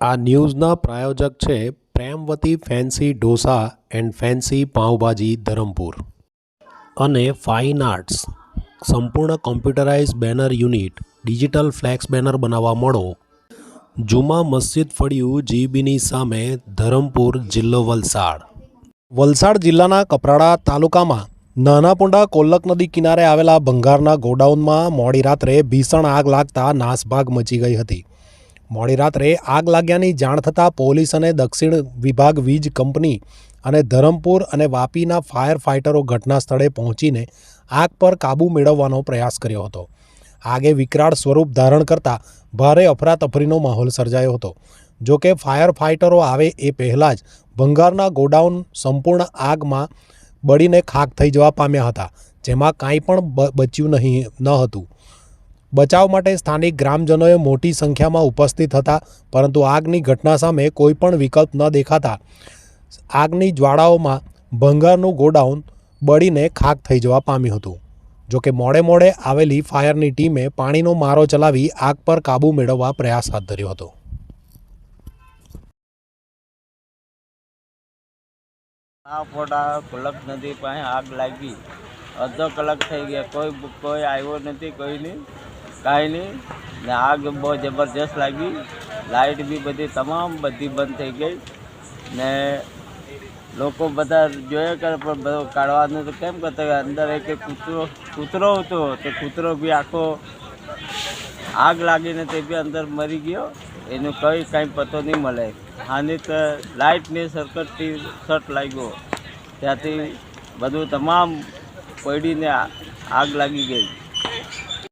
આ ન્યૂઝના પ્રાયોજક છે Premvati fancy dosa and fancy pav bhaji Dharampur. અને ફાઇન આર્ટ્સ. સંપૂર્ણ computerise banner unit, digital flex banner બનાવવા મળો. જુમા મસ્જિદ ફળિયું જીબીની સામે ધરમપુર જિલ્લો વલસાડ. વલસાડ જિલ્લાના કપરાડા તાલુકામાં નાનાપુંડા કોલ્લક નદી કિનારે આવેલા ભંગારના ગોડાઉનમાં મોડી રાત્રે ભીષણ આગ લાગતા નાસભાગ મચી ગઈ હતી. મોડી રાત્રે આગ લાગ્યાની જાણ થતાં પોલીસ અને દક્ષિણ વિભાગ વીજ કંપની અને ધરમપુર અને વાપીના ફાયર ફાઇટરો ઘટના સ્થળે પહોંચીને આગ પર કાબૂ મેળવવાનો પ્રયાસ કર્યો હતો. આગે વિકરાળ સ્વરૂપ ધારણ કરતા ભારે અફરાતફરીનો માહોલ સર્જાયો હતો. જો કે ફાયર ફાઇટરો આવે એ પહેલાં જ ભંગારના ગોડાઉન સંપૂર્ણ આગમાં બળીને ખાક થઈ જવા પામ્યા હતા, જેમાં કાંઈ પણ બચ્યું નહીં, ન હતું. બચાવ માટે સ્થાનિક ગ્રામજનોએ મોટી સંખ્યામાં ઉપસ્થિત હતા, પરંતુ આગની ઘટના સામે કોઈ પણ વિકલ્પ ન દેખાતા. આગની જ્વાળાઓમાં ભંગારનું ગોડાઉન બળીને ખાક થઈ જવા પામ્યું હતું. જોકે મોડે મોડે આવેલી ફાયરની ટીમે પાણીનો મારો ચલાવી આગ પર કાબૂ મેળવવા પ્રયાસ હાથ ધર્યો હતો. આ ફોટા કુલક નદી પાસે આગ લાગી. અડધો કલાક થઈ ગયા. કોઈ કોઈ આવ્યો નથી, કોઈ નહીં. કાંઈ નહીં. ને આગ બહુ જબરજસ્ત લાગી. લાઇટ બી બધી તમામ બધી બંધ થઈ ગઈ. ને લોકો બધા જોયા કરે, પણ બધું કાઢવાનું તો કેમ કરતા અંદર એક કૂતરો કૂતરો હતો, તે કૂતરો બી આખો આગ લાગીને તે બી અંદર મરી ગયો. એનું કંઈ, કાંઈ પતો નહીં મળે. હાની તો લાઇટની સરકટથી શર્ટ લાગ્યો. ત્યાંથી બધું તમામ પડીને આગ લાગી ગઈ.